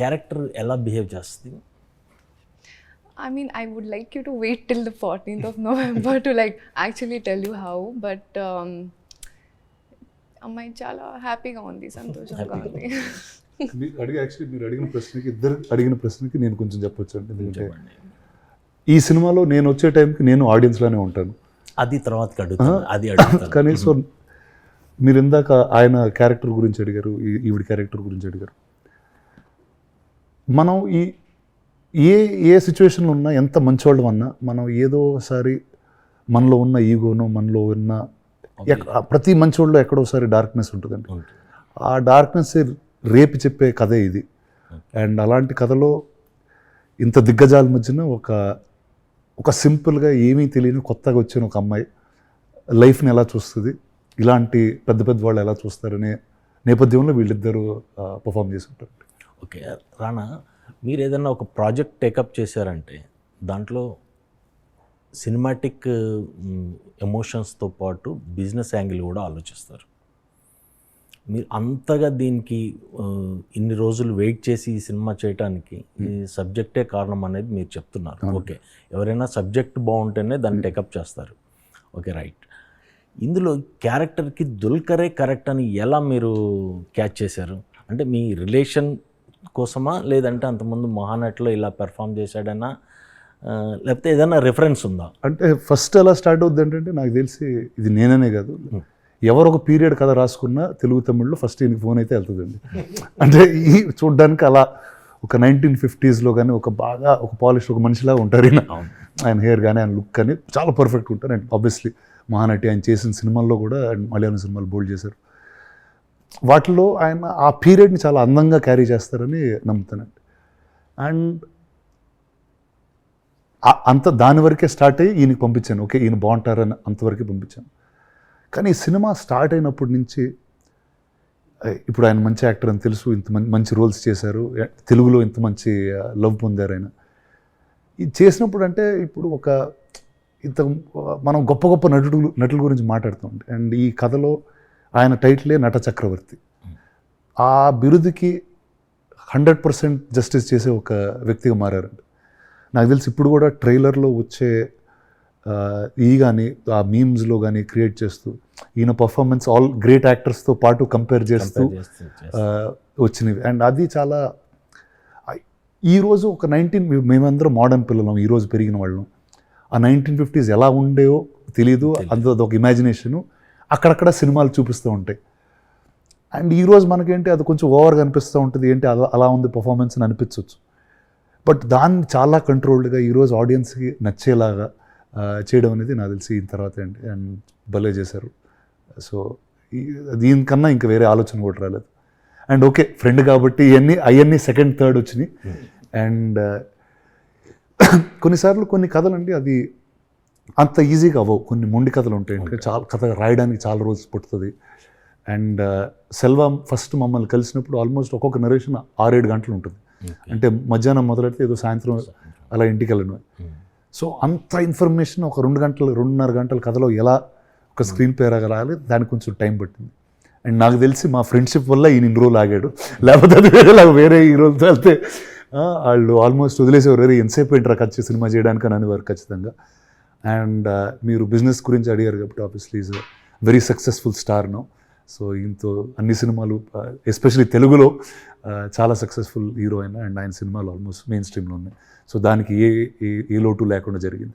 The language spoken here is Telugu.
క్యారెక్టర్ ఎలా బిహేవ్ చేస్తుంది? I mean, I would like you to wait till the 14th of November to like actually tell you how, but um, అమ్మాయి చాలా హ్యాపీగా ఉంది సంతోషంగా ఉంది. మీరు అడిగి యాక్చువల్లీ మీరు అడిగిన ప్రశ్నకి ఇద్దరు అడిగిన ప్రశ్నకి నేను కొంచెం చెప్పొచ్చు అండి. ఎందుకంటే ఈ సినిమాలో నేను వచ్చే టైంకి నేను ఆడియన్స్లోనే ఉంటాను. అది తర్వాత అది కానీ సో మీరు ఇందాక ఆయన క్యారెక్టర్ గురించి అడిగారు ఈవిడ క్యారెక్టర్ గురించి అడిగారు. మనం ఈ ఏ ఏ సిచ్యువేషన్లో ఉన్నా ఎంత మంచివాళ్ళం అన్నా మనం ఏదో ఒకసారి మనలో ఉన్న ఈగోనో మనలో ఉన్న ప్రతి మంచివాళ్ళు ఎక్కడోసారి డార్క్నెస్ ఉంటుందండి. ఉంటుంది. ఆ డార్క్నెస్ రేపు చెప్పే కథే ఇది. అండ్ అలాంటి కథలో ఇంత దిగ్గజాల మధ్యన ఒక ఒక సింపుల్గా ఏమీ తెలియని కొత్తగా వచ్చిన ఒక అమ్మాయి లైఫ్ని ఎలా చూస్తుంది ఇలాంటి పెద్ద పెద్ద వాళ్ళు ఎలా చూస్తారనే నేపథ్యంలో వీళ్ళిద్దరూ పర్ఫామ్ చేసి ఉంటారు ఓకే. రానా మీరు ఏదైనా ఒక ప్రాజెక్ట్ టేకప్ చేశారంటే దాంట్లో సినిమాటిక్ ఎమోషన్స్తో పాటు బిజినెస్ యాంగిల్ కూడా ఆలోచిస్తారు. మీరు అంతగా దీనికి ఇన్ని రోజులు వెయిట్ చేసి ఈ సినిమా చేయడానికి ఈ సబ్జెక్టే కారణం అనేది మీరు చెప్తున్నారు. ఓకే. ఎవరైనా సబ్జెక్ట్ బాగుంటేనే దాన్ని టేకప్ చేస్తారు. Okay right. ఇందులో క్యారెక్టర్కి దుల్కరే కరెక్ట్ అని ఎలా మీరు క్యాచ్ చేశారు? అంటే మీ రిలేషన్ కోసమా? లేదంటే అంతకుముందు మహానట్లో ఇలా పెర్ఫామ్ చేశాడనా ఆ, లేకపోతే ఏదైనా రెఫరెన్స్ ఉందా? అంటే ఫస్ట్ ఎలా స్టార్ట్ అవుద్ది ఏంటంటే నాకు తెలిసి ఇది నేననే కాదు. ఎవరు ఒక పీరియడ్ కథ రాసుకున్నా తెలుగు తమిళ్ళో ఫస్ట్ ఈయనకి ఫోన్ అయితే వెళ్తుందండి. అంటే ఈ చూడ్డానికి అలా ఒక నైన్టీన్ ఫిఫ్టీస్లో కానీ ఒక బాగా ఒక పాలిష్ ఒక మనిషిలా ఉంటారు ఈయన. ఆయన హెయిర్ కానీ ఆయన లుక్ కానీ చాలా పర్ఫెక్ట్ ఉంటారు. అండ్ ఆబ్వియస్లీ మహానటి ఆయన చేసిన సినిమాల్లో కూడా మలయాళం సినిమాలు బోల్డ్ చేశారు. వాటిలో ఆయన ఆ పీరియడ్ని చాలా అందంగా క్యారీ చేస్తారని నమ్ముతానండి అండ్ అంత దాని వరకే స్టార్ట్ అయ్యి ఈయనకి పంపించాను. ఓకే ఈయన బాగుంటారని అంతవరకే పంపించాను. కానీ ఈ సినిమా స్టార్ట్ అయినప్పటి నుంచి ఇప్పుడు ఆయన మంచి యాక్టర్ అని తెలుసు ఇంత మంచి మంచి రోల్స్ చేశారు తెలుగులో ఇంత మంచి లవ్ పొందారు ఆయన. ఇది చేసినప్పుడు అంటే ఇప్పుడు ఒక ఇంత మనం గొప్ప గొప్ప నటుడు నటుల గురించి మాట్లాడుతాం అండ్ ఈ కథలో ఆయన టైటిలే నట చక్రవర్తి. ఆ బిరుదుకి హండ్రెడ్ పర్సెంట్ జస్టిస్ చేసే ఒక వ్యక్తిగా మారారండి. నాకు తెలిసి ఇప్పుడు కూడా ట్రైలర్లో వచ్చే ఈ కానీ ఆ మీమ్స్లో కానీ క్రియేట్ చేస్తూ ఈయన పర్ఫార్మెన్స్ ఆల్ గ్రేట్ యాక్టర్స్తో పాటు కంపేర్ చేస్తూ వచ్చినవి. అండ్ అది చాలా ఈరోజు ఒక నైన్టీన్ మేమందరం మోడర్న్ పిల్లలం ఈరోజు పెరిగిన వాళ్ళం. ఆ నైన్టీన్ ఫిఫ్టీస్ ఎలా ఉండేవో తెలియదు అందులో ఒక ఇమాజినేషను అక్కడక్కడ సినిమాలు చూపిస్తూ ఉంటాయి. అండ్ ఈరోజు మనకేంటి అది కొంచెం ఓవర్గా అనిపిస్తూ ఉంటుంది ఏంటి అలా అలా ఉంది పర్ఫార్మెన్స్ అని అనిపించవచ్చు బట్ దాన్ని చాలా కంట్రోల్డ్గా ఈరోజు ఆడియన్స్కి నచ్చేలాగా చేయడం అనేది నాకు తెలిసి ఈ తర్వాత అండి అండ్ భలే చేశారు. సో దీనికన్నా ఇంకా వేరే ఆలోచన కూడా రాలేదు. అండ్ ఓకే ఫ్రెండ్ కాబట్టి ఇవన్నీ అవన్నీ సెకండ్ థర్డ్ వచ్చినాయి. అండ్ కొన్నిసార్లు కొన్ని కథలు అండి అది అంత ఈజీగా అవ్వవు. కొన్ని మొండి కథలు ఉంటాయి. ఎందుకంటే చాలా కథ రాయడానికి చాలా రోజులు పడుతుంది. అండ్ సెల్వ ఫస్ట్ మమ్మల్ని కలిసినప్పుడు ఆల్మోస్ట్ ఒక్కొక్క నరేషన్ ఆరేడు గంటలు ఉంటుంది. అంటే మధ్యాహ్నం మొదలెడితే ఏదో సాయంత్రం అలా ఇంటికి వెళ్ళను సో అంత ఇన్ఫర్మేషన్ ఒక రెండు గంటలు రెండున్నర గంటల కథలో ఎలా ఒక స్క్రీన్ పేరాగా రాయాలి దానికి కొంచెం టైం పట్టింది. అండ్ నాకు తెలిసి మా ఫ్రెండ్షిప్ వల్ల ఈయన ఇన్ని రోజులు ఆగాడు. లేకపోతే అది వేరేలా వేరే హీరోలతో వెళ్తే వాళ్ళు ఆల్మోస్ట్ వదిలేసేవారు. "అరే, ఎంతసేపు ఏంట్రా ఖర్చు సినిమా చేయడానికి అని అనేవారు ఖచ్చితంగా. అండ్ uh, మీరు బిజినెస్ గురించి అడిగారు కాబట్టి obviously is very successful star no so ఈయనతో అన్ని సినిమాలు uh, ఎస్పెషలీ తెలుగులో uh, చాలా సక్సెస్ఫుల్ హీరో అయిన అండ్ ఆయన సినిమాలు ఆల్మోస్ట్ మెయిన్ స్ట్రీమ్లో ఉన్నాయి. సో దానికి ఏ ఏ- ఏ లోటు లేకుండా జరిగింది.